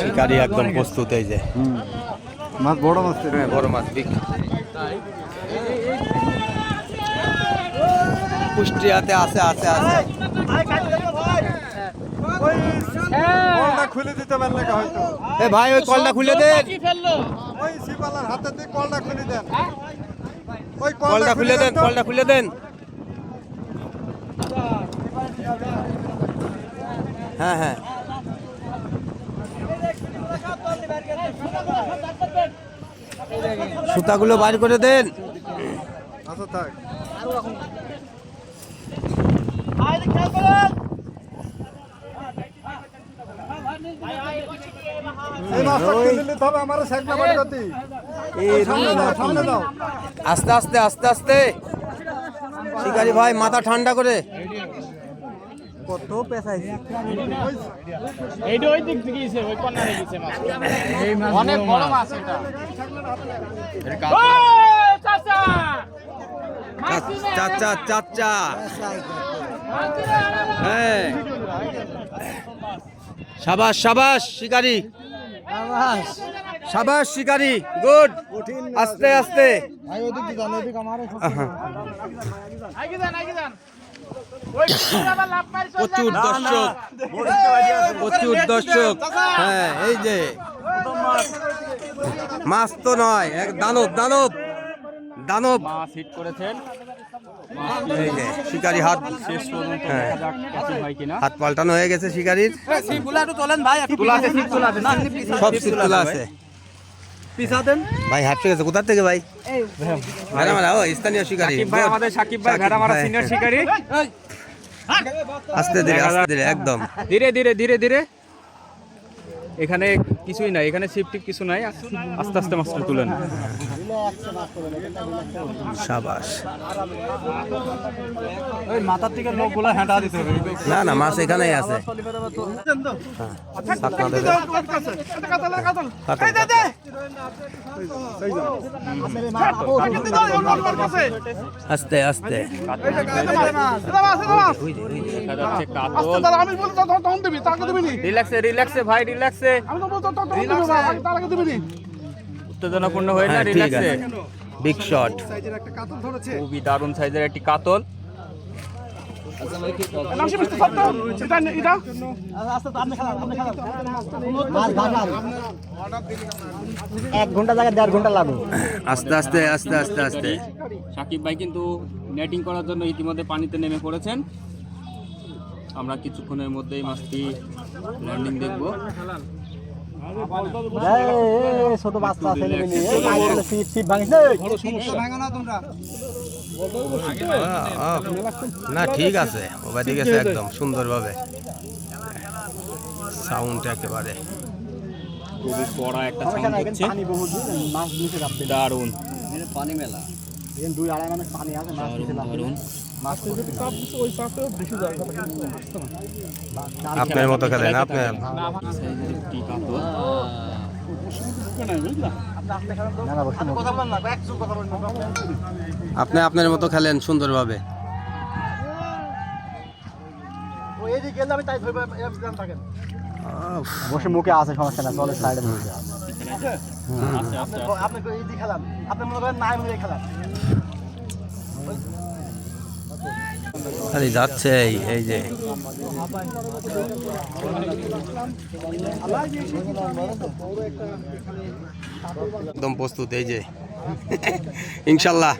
শিকারি একদম প্রস্তুত এই যে। মাছ বড় মাছ হ্যাঁ বড় মাছ কুষ্টিয়াতে আছে আছে আছে। খুলে দিতে পারলে হয়তো। এ ভাই ওই কলটা খুলে দেন ওই সিপালার হাতে দিয়ে কলটা খুলে দেন। ওই কলটা খুলে দেন কলটা খুলে দেন। হ্যাঁ হ্যাঁ। সুতাগুলো বাইর করে দেন। আচ্ছা আস্তে আস্তে আস্তে আস্তে। শিকারি ভাই মাথা ঠান্ডা করে। কত পেঁচাইছি? এইটা ওই দিক থেকে গেছে ওই কর্নারে গেছে মাছ। অনেক বড় মাছ। এটা। ও চাচা! চাচা চাচা হ্যাঁ সাবাস সাবাস শিকারি। সাবাস। শিকারি। গুড। আস্তে আস্তে। আগে যান আগে যান ওই আবার লাভ মারি চলে প্রচুর দর্শক প্রচুর দর্শক হ্যাঁ এই যে মাছ তো নয় এক দানব দানব দানব মাছ হিট করেছেন এই যে শিকারি হাত শেষ পর্যন্ত হ্যাঁ। দেখা যাক ক্যাচিং হয় কিনা হাত পাল্টানো হয়ে গেছে শিকারির তোলা আছে সিট তোলা আছে না সব সিট তোলা আছে ভাই কোথা থেকে ভাই? ভেড়ামারা ও স্থানীয় শিকারী। ভাই আমাদের সাকিব ভাই ভেড়া মারা সিনিয়র। শিকারী। আস্তে ধীরে আস্তে ধীরে একদম। ধীরে ধীরে ধীরে ধীরে। এখানে কিছুই নাই এখানে সিফটি কিছু নাই আস্তে আস্তে মাছটা তুলেন সাবাস। মাথার থেকে লোকগুলো হেঁটা দিতে হবে না না মাছ এখানেই আছে। হ্যাঁ। আস্তে আস্তে। রিল্যাক্সে রিল্যাক্সে ভাই রিল্যাক্সে উত্তেজনাপূর্ণ হয়ে না হ্যাঁ রিল্যাক্সে? বিগ শট সাইজের একটা কাতল ধরেছে। খুবই দারুণ সাইজের একটি কাতল। এক ঘণ্টা জায়গায় দেড় ঘণ্টা লাগবে। আস্তে আস্তে আস্তে আস্তে আস্তে। সাকিব ভাই কিন্তু নেটিং করার জন্য ইতিমধ্যে পানিতে নেমে পড়েছেন। আমরা কিছুক্ষণের মধ্যেই মাছটি ল্যান্ডিং দেখব। ছোট বাচ্চা ছেলে। না? ঠিক আছে। ওবাদি গেছে একদম সুন্দরভাবে। সাউন্ড একেবারে। খুবই কড়া একটা সাউন্ড হচ্ছে। পানি বহুত এখানে দুই আড়াই মানে পানি আছে মাছ দারুণ আপনার মতো খেলেন আপনার? আপনি আপনার মতো খেলেন সুন্দরভাবে। বসে মুখে আছে সমস্যা না জলের সাইডে খেলাম আপনি মনে করেন নাই মুখে খেলাম। খালি যাচ্ছে এই এই যে। একদম প্রস্তুত এই যে। ইনশাল্লাহ।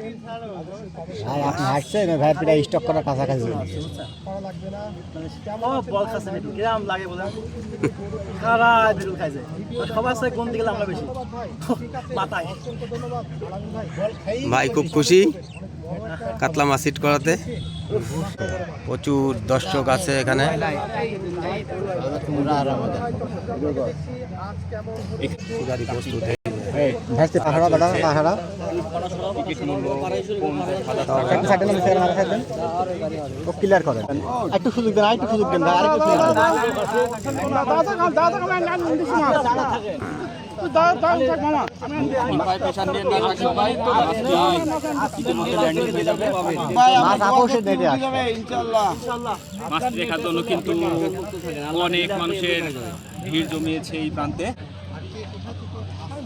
ভাই আপনি হাসছেন ভাই পিটা স্টক করার কাছাকাছি। বল খাচ্ছে নাকি লাগে বলেন? সারা বিরুল খাইছে সবার সাথে কোন দিকে আমরা বেশি? মাথায়। ভাই খুব খুশি। কাতলা মাছ হিট করাতে। প্রচুর দর্শক আছে এখানে। গাড়ি প্রস্তুত। ভেসতে পাহাড়া বাড়া পাহাড়া। একটা ক্লিয়ার করেন। একটু সুযোগ দেন আরেকটু সুযোগ দেন আরেকটু সুযোগ দেন মাছ দেখার জন্য কিন্তু অনেক মানুষের ভিড় জমিয়েছে এই প্রান্তে।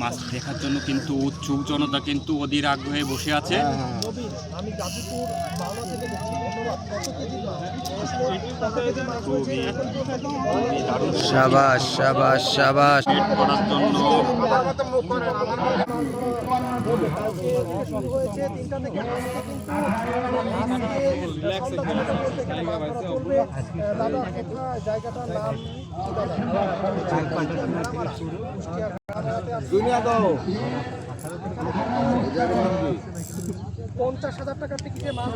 মাছ দেখার জন্য কিন্তু উৎসুক জনতা কিন্তু অধীর আগ্রহে বসে আছে। খুবই খুবই সাবাস সাবাস সাবাস। করার জন্য দুনিয়া দাও পঞ্চাশ হাজার টাকার থেকে মাছ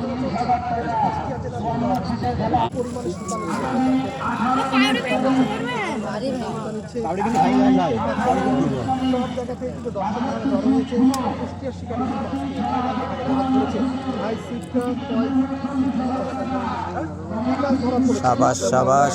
সাবাস সাবাস।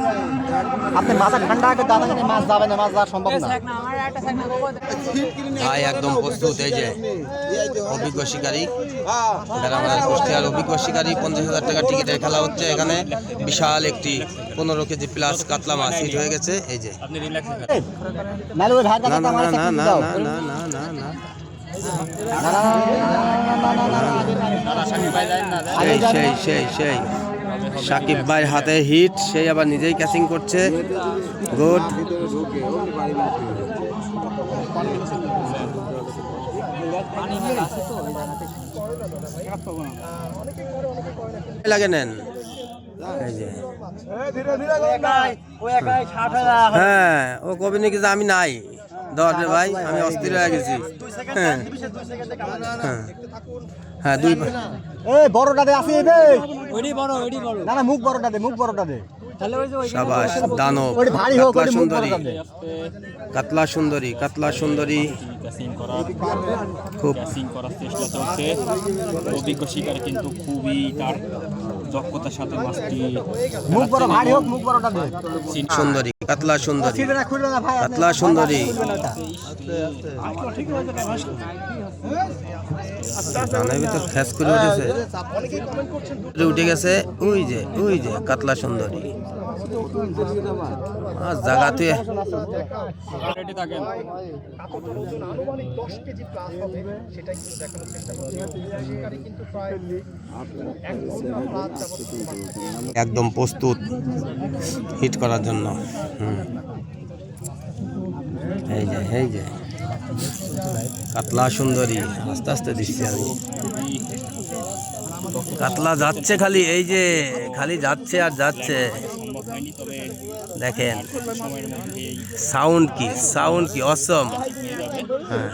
আপনি মাথা ঠান্ডা করে দাঁড়া থাকেন মাছ যাবে না মাছ যাওয়া সম্ভব না ভাই একদম প্রস্তুত এই যে অভিজ্ঞ শিকারী কুষ্টিয়ার অভিজ্ঞ শিকারী পঞ্চাশ হাজার টাকা টিকিটের খেলা হচ্ছে এখানে বিশাল একটি পনেরো কেজি প্লাস কাতলা মাছ হিট হয়ে গেছে এই যে আপনি রিল্যাক্সে নাহলে ওই ভাইয়ের না না না না না না না না না সেই সেই সেই সাকিব ভাইয়ের হাতে হিট সেই আবার নিজেই ক্যাচিং করছে। গুড লাগে নেন। হ্যাঁ ও কবি নাকি আমি নাই। ধর ভাই আমি অস্থির হয়ে গেছি। হ্যাঁ। হ্যাঁ। হ্যাঁ দুই এই বড়টা দে আসি দে। ওইডি বড় ওইডি বড়। না না মুখ বড়টা দে মুখ বড়টা দে। সাবাস দানব ওইটা ভারী হোক কাতলা সুন্দরী। কাতলা সুন্দরী কাতলা সুন্দরী। খুব করার চেষ্টা চলছে। অভিজ্ঞ শিকার কিন্তু খুবই তার দক্ষতার সাথে মাছটি মুখ বড় ভারী হোক মুখ বড়টা দে। সুন্দরী কাতলা সুন্দরী। কাতলা সুন্দরী। ধানের ভিতর ফ্যাস করে উঠেছে। উঠে গেছে, ওই যে ওই যে, কাতলা সুন্দরী। আর জায়গা তুই রেডি থাকেন। আনুমানিক 10 কেজি প্লাস হবে সেটাই কিন্তু দেখানোর চেষ্টা করছি শিকারি কিন্তু প্রায় এক ঘণ্টা প্লাস যাবত একদম প্রস্তুত হিট করার জন্য। এই যে এই যে। কাতলা সুন্দরী আস্তে আস্তে দিচ্ছি আমি। কাতলা যাচ্ছে খালি এই যে খালি যাচ্ছে আর যাচ্ছে। দেখেন সাউন্ড কি সাউন্ড কি অসম। হ্যাঁ।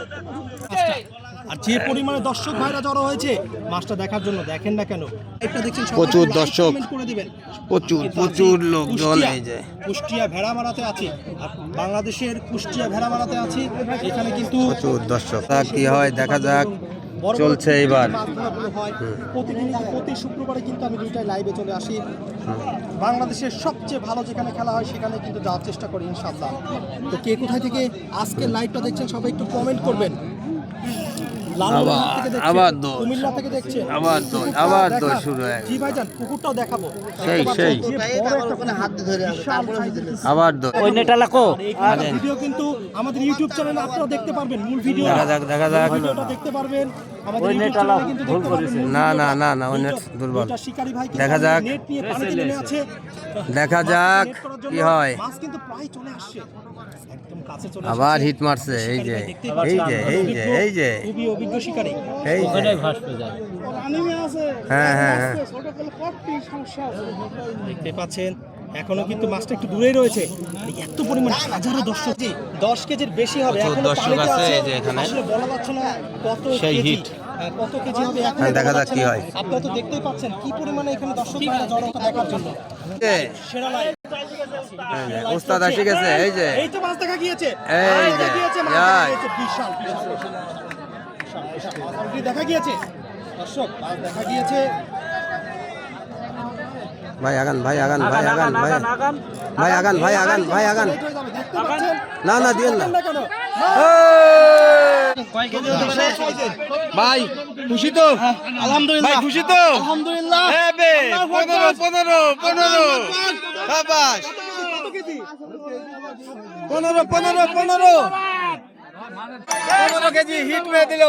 আর যে পরিমাণে দর্শক ভাইরা জড়ো হয়েছে মাছটা দেখার জন্য দেখেন না কেন? প্রচুর দর্শক। comment করে দিবেন। প্রচুর প্রচুর আছি লোকজন কুষ্টিয়া। এই যে। কুষ্টিয়া ভেড়ামারাতে আছি। আর বাংলাদেশের কুষ্টিয়া ভেড়ামারাতে আছি। এখানে কিন্তু প্রচুর দর্শক। তা কি হয় দেখা যাক। চলছে এবার। হয়। প্রতিদিন প্রতি শুক্রবারে কিন্তু আমি দুইটাই লাইভে চলে আসি। বাংলাদেশের সবচেয়ে ভালো যেখানে খেলা হয় সেখানে কিন্তু যাওয়ার চেষ্টা করি ইনশাআল্লাহ। তো কে কোথায় থেকে আজকে লাইভটা দেখছেন সবাই একটু কমেন্ট করবেন। আবার- থেকে দেখছেন, আবার দোষ। কুমিল্লা থেকে দেখছেন আবার দোষ, আবার দোষ শুরু হয়ে জি ভাইজান কুকুরটাও দেখাবো। সেই, সেই। পাচ্ছেন যে বড় একটা কুকুর, বিশাল size-এর আবার দো- আর এই ভিডিও কিন্তু আমাদের ইউটিউব চ্যানেলে আপনারা দেখতে পারবেন মূল ভিডিও দেখা যাক দেখা যাক। ভিডিওটা দেখতে পারবেন। আমাদের ইউটিউব চ্যানেলে কিন্তু না না না না ওই নেট দুর্বল। দুইটা শিকারী ভাই কিন্তু দেখা যাক। নেট নিয়ে পানিতে নেমে আছে। দেখা যাক নেট করার জন্য কি হয়। মাছ কিন্তু প্রায় চলে আসছে। আবার। হিট মারছে এই যে এই পাচ্ছেন, যে এই যে এই যে। খুবই অভিজ্ঞ শিকারী। এই যে। হ্যাঁ হ্যাঁ হ্যাঁ। দেখতে পাচ্ছেন এখনও কিন্তু মাছটা একটু দূরেই রয়েছে। এত পরিমাণ হাজারো দর্শক জি, দশ কেজির বেশি হবে। এখনও দর্শক পানিতে আছে এই যে এখানে। আসলে বলা যাচ্ছে না কত সেই কেজি। হিট। কত কেজি হবে এখন হ্যাঁ, দেখা যাক কি হয়। আপনারা তো দেখতেই পাচ্ছেন কি পরিমাণে এখানে দর্শক জড়তা দেখার জন্য। সেরা লাইভ যে, ওস্তাদ আসি গেছে এই যে এই তো মাছ দেখা গিয়েছে এই যে, গিয়েছে মাছ গিয়েছে বিশাল বিশাল দেখা গিয়েছে দর্শক মাছ দেখা গিয়েছে ভাই আগান ভাই আগান ভাই আগান ভাই ভাই আগান ভাই আগান ভাই আগান হয়ে না না দিন না ভাই খুশি তো? আলহামদুলিল্লাহ। ভাই খুশি তো? আলহামদুলিল্লাহ। পনেরো পনেরো পনেরো। সাবাস কত কেজি পনেরো পনেরো পনেরো। পনেরো কেজি হিট হয়ে দিল।